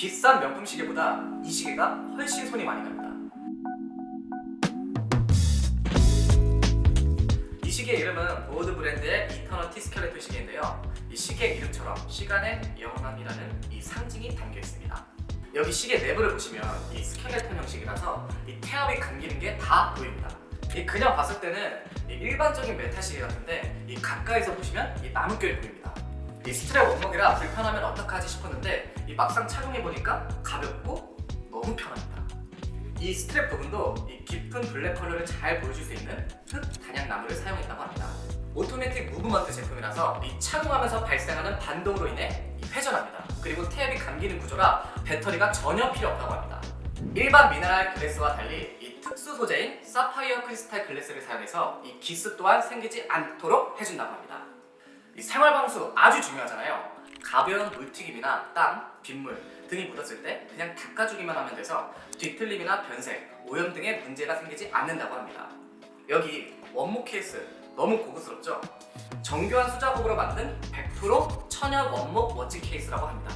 비싼 명품 시계보다 이 시계가 훨씬 손이 많이 갑니다. 이 시계 이름은 보드 브랜드의 이터널 티스켈레토 시계인데요. 이 시계 이름처럼 시간의 영원함이라는 이 상징이 담겨 있습니다. 여기 시계 내부를 보시면 이 스켈레톤 형식이라서 이 태엽이 감기는 게 다 보입니다. 이 그냥 봤을 때는 이 일반적인 메탈 시계 같은데 이 가까이서 보시면 이 나뭇결이 보입니다. 이 스트랩 원목이라 불편하면 어떡하지 싶었는데 이 막상 착용해 보니까 가볍고 너무 편합니다. 이 스트랩 부분도 이 깊은 블랙 컬러를 잘 보여줄 수 있는 흑 단양 나무를 사용했다고 합니다. 오토매틱 무브먼트 제품이라서 이 착용하면서 발생하는 반동으로 인해 이 회전합니다. 그리고 태엽이 감기는 구조라 배터리가 전혀 필요 없다고 합니다. 일반 미네랄 글래스와 달리 이 특수 소재인 사파이어 크리스탈 글래스를 사용해서 이 기스 또한 생기지 않도록 해준다고 합니다. 이 생활 방수 아주 중요하잖아요. 가벼운 물튀김이나 땀, 빗물 등이 묻었을 때 그냥 닦아주기만 하면 돼서 뒤틀림이나 변색, 오염 등의 문제가 생기지 않는다고 합니다. 여기 원목 케이스 너무 고급스럽죠? 정교한 수작업으로 만든 100% 천연 원목 워치 케이스라고 합니다.